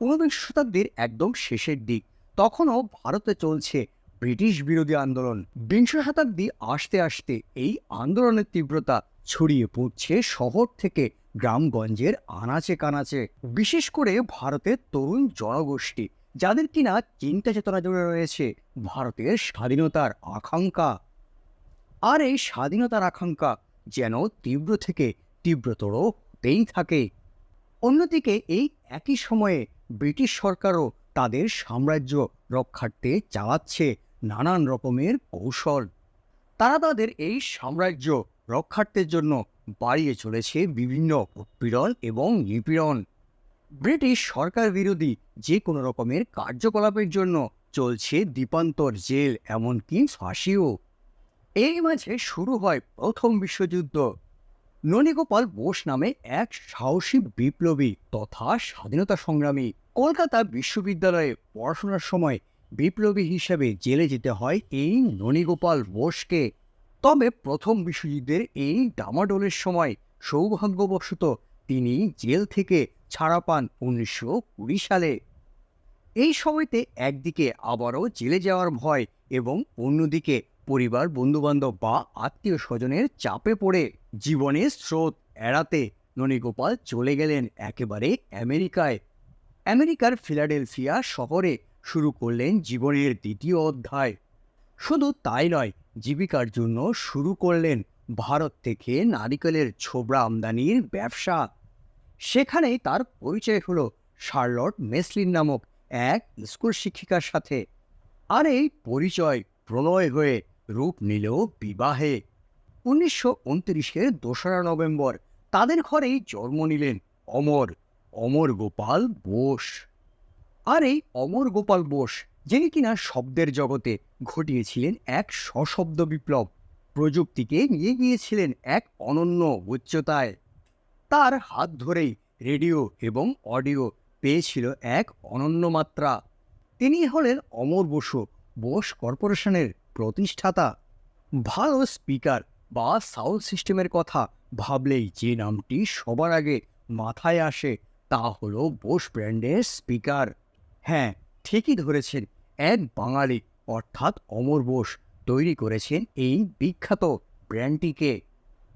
ঊনবিংশ শতাব্দীর একদম শেষের দিক। তখনও ভারতে চলছে ব্রিটিশ বিরোধী আন্দোলন। বিংশ শতাব্দী আসতে আসতে এই আন্দোলনের তীব্রতা ছড়িয়ে পড়ছে শহর থেকে গ্রামগঞ্জের আনাচে কানাচে। বিশেষ করে ভারতের তরুণ জনগোষ্ঠী, যাদের কিনা চিন্তা চেতনা জুড়ে রয়েছে। ভারতের স্বাধীনতার আকাঙ্ক্ষা। আর এই স্বাধীনতার আকাঙ্ক্ষা যেন তীব্র থেকে তীব্রতর হতেই থাকে। অন্যদিকে এই একই সময়ে ব্রিটিশ সরকারও তাদের সাম্রাজ্য রক্ষার্থে চালাচ্ছে নানান রকমের কৌশল। তারা তাদের এই সাম্রাজ্য রক্ষার্থের জন্য বাড়িয়ে চলেছে বিভিন্ন উৎপীড়ন এবং নিপীড়ন। ব্রিটিশ সরকার বিরোধী যে কোনো রকমের কার্যকলাপের জন্য চলছে দ্বীপান্তর জেল, এমনকি ফাঁসিও। এই মাঝে শুরু হয় প্রথম বিশ্বযুদ্ধ। ননীগোপাল বোস নামে এক সাহসী বিপ্লবী তথা স্বাধীনতা সংগ্রামী কলকাতা বিশ্ববিদ্যালয়ে পড়াশোনার সময় বিপ্লবী হিসেবে জেলে যেতে হয় এই ননীগোপাল বোসকে। তবে প্রথম বিশ্বযুদ্ধের এই ডামাডোলের সময় সৌভাগ্যবশত তিনি জেল থেকে ছাড়া পান উনিশশো কুড়ি সালে। এই সময়তে একদিকে আবারও জেলে যাওয়ার ভয় এবং অন্যদিকে পরিবার, বন্ধুবান্ধব বা আত্মীয় স্বজনের চাপে পড়ে জীবনের স্রোত এড়াতে ননীগোপাল চলে গেলেন একেবারে আমেরিকায়। আমেরিকার ফিলাডেলফিয়া শহরে শুরু করলেন জীবনের দ্বিতীয় অধ্যায়। শুধু তাই নয়, জীবিকার জন্য শুরু করলেন ভারত থেকে নারিকেলের ছোবড়া আমদানির ব্যবসা। সেখানেই তার পরিচয় হলো শার্লট মেসলিন নামক এক স্কুল শিক্ষিকার সাথে। আর এই পরিচয় প্রলয় হয়ে রূপ নিল বিবাহে। উনিশশো উনত্রিশের দোসরা নভেম্বর, তাদের ঘরেই জন্ম নিলেন অমর অমর গোপাল বোস। আর এই অমর গোপাল বোস, যিনি কিনা শব্দের জগতে ঘটিয়েছিলেন এক সশব্দ বিপ্লব, প্রযুক্তিকে নিয়ে গিয়েছিলেন এক অনন্য উচ্চতায়। তার হাত ধরেই রেডিও এবং অডিও পেয়েছিল এক অনন্য মাত্রা। তিনি হলেন অমর বসু, বোস কর্পোরেশনের প্রতিষ্ঠাতা? ভালো স্পিকার বা সাউন্ড সিস্টেমের কথা ভাবলেই যে নামটি সবার আগে মাথায় আসে, তা হলো বোস ব্র্যান্ডের স্পিকার। হ্যাঁ ঠিকই ধরেছেন, এক বাঙালি, অর্থাৎ অমর বোস, তৈরি করেছেন এই বিখ্যাত ব্র্যান্ডটিকে।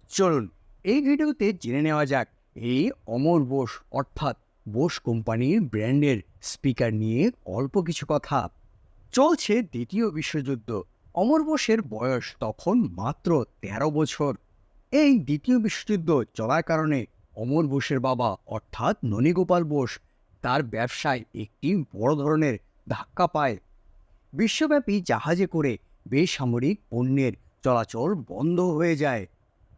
চলুন, এই ভিডিওতে জেনে নেওয়া যাক, এই অমর বোস, অর্থাৎ বোস কোম্পানির ব্র্যান্ডের স্পিকার নিয়ে অল্প কিছু কথা। চলছে দ্বিতীয় বিশ্বযুদ্ধ অমর বোসের বয়স তখন মাত্র তেরো বছর। এই দ্বিতীয় বিশ্বযুদ্ধ চলার কারণে অমর বোসের বাবা, অর্থাৎ ননীগোপাল বোস, তার ব্যবসায় একটি বড় ধরনের ধাক্কা পায়। বিশ্বব্যাপী জাহাজে করে বেসামরিক পণ্যের চলাচল বন্ধ হয়ে যায়।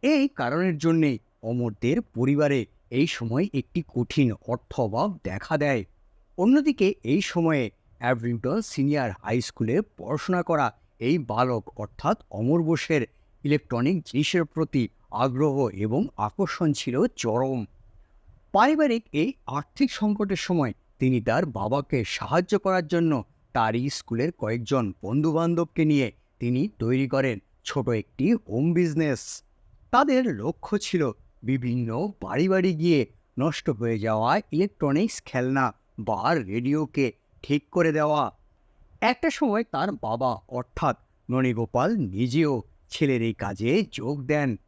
এই কারণের জন্যে অমরদের পরিবারে এই সময় একটি কঠিন অর্থ অভাব দেখা দেয়। অন্যদিকে এই সময়ে অ্যাভরিংটন সিনিয়র হাই স্কুলে পড়াশোনা করা এই বালক অর্থাৎ অমর বোসের ইলেকট্রনিক জিনিসের প্রতি আগ্রহ এবং আকর্ষণ ছিল চরম। পারিবারিক এই আর্থিক সংকটের সময় তিনি তার বাবাকে সাহায্য করার জন্য তারই স্কুলের কয়েকজন বন্ধুবান্ধবকে নিয়ে তিনি তৈরি করেন ছোট একটি হোম বিজনেস তাদের লক্ষ্য ছিল বিভিন্ন বাড়ি বাড়ি গিয়ে নষ্ট হয়ে যাওয়া ইলেকট্রনিক্স খেলনা বা রেডিওকে ঠিক করে দেওয়া। একটা সময় তার বাবা, অর্থাৎ ননীগোপাল, নিজেও ছেলের এই কাজে যোগ দেন।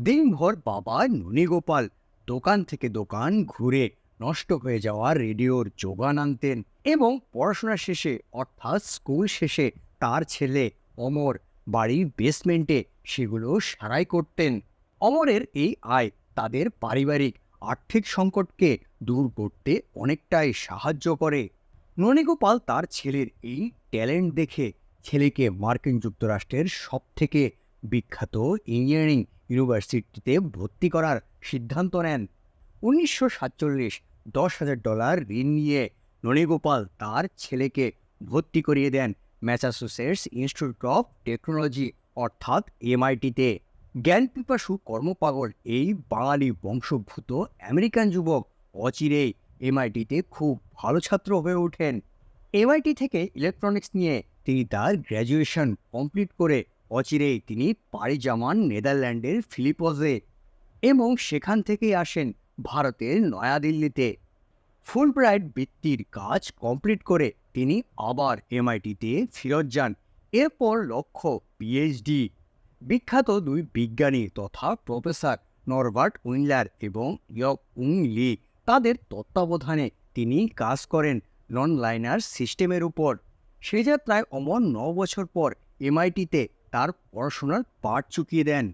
দিনভর বাবা, ননীগোপাল, দোকান থেকে দোকান ঘুরে নষ্ট হয়ে যাওয়া রেডিওর যোগান আনতেন এবং পড়াশোনা শেষে, অর্থাৎ স্কুল শেষে, তার ছেলে অমর বাড়ির বেসমেন্টে সেগুলো সারাই করতেন। অমরের এই আয় তাদের পারিবারিক আর্থিক সংকটকে দূর করতে অনেকটাই সাহায্য করে। ননীগোপাল তার ছেলের এই ট্যালেন্ট দেখে ছেলেকে মার্কিন যুক্তরাষ্ট্রের সবথেকে বিখ্যাত ইঞ্জিনিয়ারিং ইউনিভার্সিটিতে ভর্তি করার সিদ্ধান্ত নেন। উনিশশো সাতচল্লিশ দশ হাজার ডলার ঋণ নিয়ে ননীগোপাল তার ছেলেকে ভর্তি করিয়ে দেন ম্যাসাচুসেটস ইনস্টিটিউট অফ টেকনোলজি, অর্থাৎ এমআইটিতে। জ্ঞান পিপাসু কর্মপাগল এই বাঙালি বংশোদ্ভূত আমেরিকান যুবক অচিরেই এমআইটিতে খুব ভালো ছাত্র হয়ে ওঠেন। এমআইটি থেকে ইলেকট্রনিক্স নিয়ে তিনি তার গ্র্যাজুয়েশন কমপ্লিট করে অচিরেই তিনি পাড়ি জামান নেদারল্যান্ডের ফিলিপসে এবং সেখান থেকেই আসেন ভারতের নয়াদিল্লিতে। ফুল ব্রাইট বৃত্তির কাজ কমপ্লিট করে তিনি আবার এমআইটিতে ফিরত যান। এরপর লক্ষ্য পিএইচডি বিখ্যাত দুই বিজ্ঞানী তথা প্রফেসর নরবার্ট উইনলার এবং ইয়ক উং লি তাদের তত্ত্বাবধানে তিনি কাজ করেন নন লাইনার সিস্টেমের উপর। সে যাত্রায় অমর ন বছর পর এমআইটিতে তার পড়াশোনার পাঠ চুকিয়ে দেন।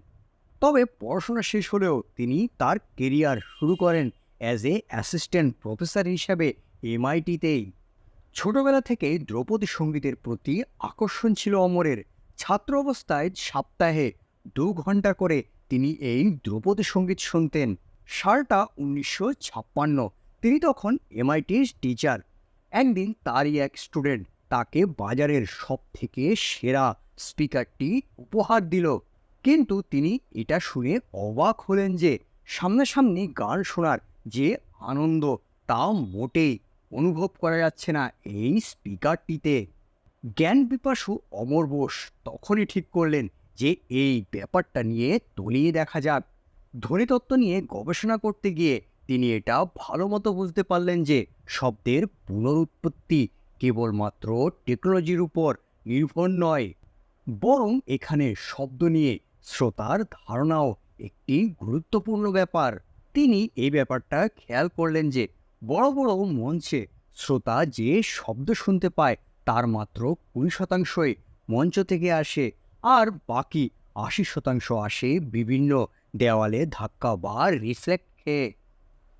তবে পড়াশোনা শেষ হলেও তিনি তার কেরিয়ার শুরু করেন অ্যাজ এ অ্যাসিস্ট্যান্ট প্রফেসর হিসাবে এমআইটিতেই। ছোটবেলা থেকেই দ্রৌপদী সঙ্গীতের প্রতি আকর্ষণ ছিল অমরের। ছাত্র অবস্থায় সপ্তাহে দু ঘণ্টা করে তিনি এই দ্রৌপদী সংগীত শুনতেন। সালটা উনিশশো ছাপ্পান্ন তিনি তখন এমআইটির টিচার একদিন তারই এক স্টুডেন্ট তাকে বাজারের সব থেকে সেরা স্পিকারটি উপহার দিল। কিন্তু তিনি এটা শুনে অবাক হলেন যে সামনাসামনি গান শোনার যে আনন্দ তা মোটেই অনুভব করা যাচ্ছে না এই স্পিকারটিতে জ্ঞান বিপাসু অমর বোস তখনই ঠিক করলেন যে এই ব্যাপারটা নিয়ে তলিয়ে দেখা যাক। ধ্বনিতত্ত্ব নিয়ে গবেষণা করতে গিয়ে তিনি এটা ভালো মতো বুঝতে পারলেন যে শব্দের পুনরুৎপত্তি কেবলমাত্র টেকনোলজির উপর নির্ভর নয়, বরং এখানে শব্দ নিয়ে শ্রোতার ধারণাও একটি গুরুত্বপূর্ণ ব্যাপার। তিনি এই ব্যাপারটা খেয়াল করলেন যে বড় বড় মঞ্চে শ্রোতা যে শব্দ শুনতে পায় তার মাত্র কুড়ি শতাংশই মঞ্চ থেকে আসে, আর বাকি আশি শতাংশ আসে বিভিন্ন দেওয়ালে ধাক্কা বা রিফ্লেক্ট খেয়ে।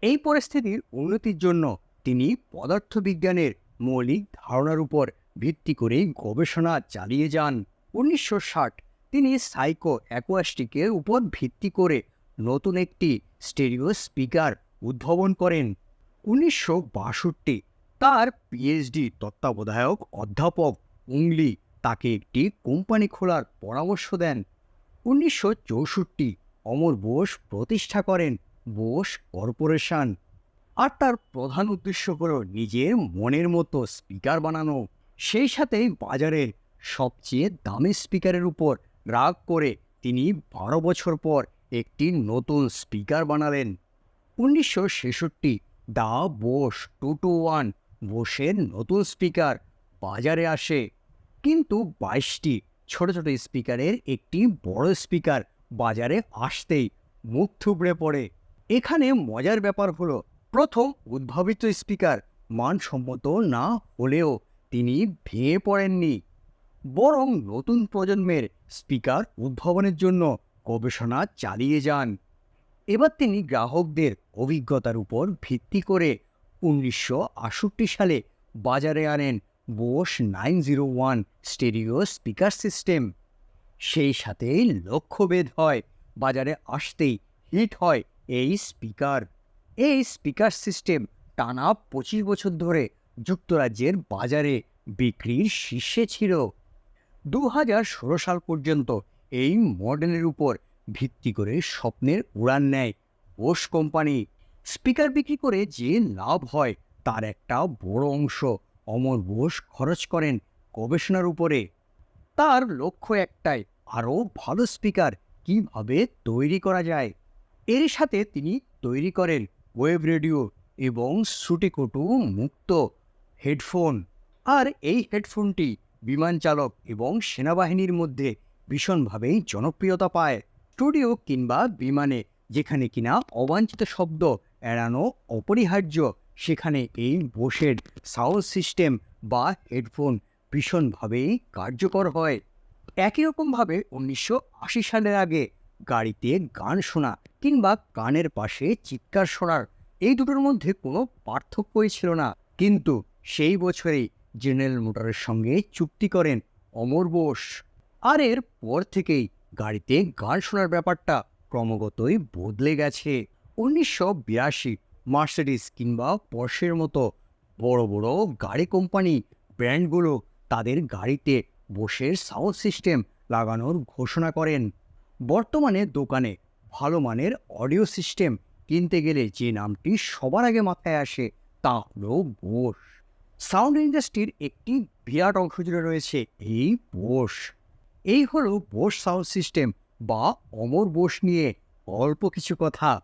এই পরিস্থিতির উন্নতির জন্য তিনি পদার্থবিজ্ঞানের মৌলিক ধারণার উপর ভিত্তি করে গবেষণা চালিয়ে যান। উনিশশো ষাট তিনি সাইকো অ্যাকোয়াস্টিকের উপর ভিত্তি করে নতুন একটি স্টেরিও স্পিকার উদ্ভাবন করেন। উনিশশো বাষট্টি তার পিএইচডি তত্ত্বাবধায়ক অধ্যাপক উংলি তাকে একটি কোম্পানি খোলার পরামর্শ দেন। উনিশশো চৌষট্টি অমর বোস প্রতিষ্ঠা করেন। বোস কর্পোরেশন। আর তার প্রধান উদ্দেশ্য হল নিজের মনের মতো স্পিকার বানানো। সেই সাথেই বাজারের সবচেয়ে দামি স্পিকারের উপর রাগ করে তিনি বারো বছর পর একটি নতুন স্পিকার বানালেন। উনিশশো ছেষট্টি the Bose two two one বোসের নতুন স্পিকার বাজারে আসে। কিন্তু বাইশটি ছোট ছোট স্পিকারের একটি বড় স্পিকার বাজারে আসতেই মুখ থুবড়ে পড়ে। এখানে মজার ব্যাপার হলো, প্রথম উদ্ভাবিত স্পিকার মানসম্মত না হলেও তিনি ভেঙে পড়েননি। বরং নতুন প্রজন্মের স্পিকার উদ্ভাবনের জন্য গবেষণা চালিয়ে যান। এবার তিনি গ্রাহকদের অভিজ্ঞতার উপর ভিত্তি করে উনিশশো সালে বাজারে আনেন Bose nine zero one stereo speaker system. সেই সাথেই লক্ষ্যভেদ হয়, বাজারে আসতেই হিট হয়। এই স্পিকার এই স্পিকার সিস্টেম টানা পঁচিশ বছর ধরে যুক্তরাজ্যের বাজারে বিক্রির শীর্ষে ছিল। দু হাজার ষোলো সাল পর্যন্ত এই মডেলের উপর ভিত্তি করে স্বপ্নের উড়ান নেয় বোস কোম্পানি। স্পিকার বিক্রি করে যে লাভ হয় তার একটা বড় অংশ অমর বোস খরচ করেন গবেষণার উপরে। তার লক্ষ্য একটাই, আরও ভালো স্পিকার কীভাবে তৈরি করা যায়? এর সাথে তিনি তৈরি করেন ওয়েব রেডিও এবং সুটিকটু মুক্ত হেডফোন। আর এই হেডফোনটি বিমান চালক এবং সেনাবাহিনীর মধ্যে ভীষণভাবেই জনপ্রিয়তা পায়। স্টুডিও কিংবা বিমানে যেখানে কিনা অবাঞ্ছিত শব্দ এড়ানো অপরিহার্য, সেখানে এই বোসের সাউন্ড সিস্টেম বা হেডফোন ভীষণভাবেই কার্যকর হয়। একই রকমভাবে উনিশশো আশি সালের আগে গাড়িতে গান শোনা কিংবা কানের পাশে চিৎকার শোনার এই দুটোর মধ্যে কোনো পার্থক্যই ছিল না। কিন্তু সেই বছরেই জেনারেল মোটরের সঙ্গে চুক্তি করেন অমর বোস। আর এর পর থেকেই গাড়িতে গান শোনার ব্যাপারটা ক্রমাগতই বদলে গেছে। উনিশশো বিরাশি মার্সিডিস কিংবা পর্শের মতো বড় বড় গাড়ি কোম্পানি ব্র্যান্ডগুলো তাদের গাড়িতে বোসের সাউন্ড সিস্টেম লাগানোর ঘোষণা করেন। বর্তমানে দোকানে ভালো মানের অডিও সিস্টেম কিনতে গেলে যে নামটি সবার আগে মাথায় আসে তা হল বোস সাউন্ড ইন্ডাস্ট্রির একটি বিরাট অংশ জুড়ে রয়েছে এই বোস এই হলো বোস সাউন্ড সিস্টেম বা অমর বোস নিয়ে অল্প কিছু কথা।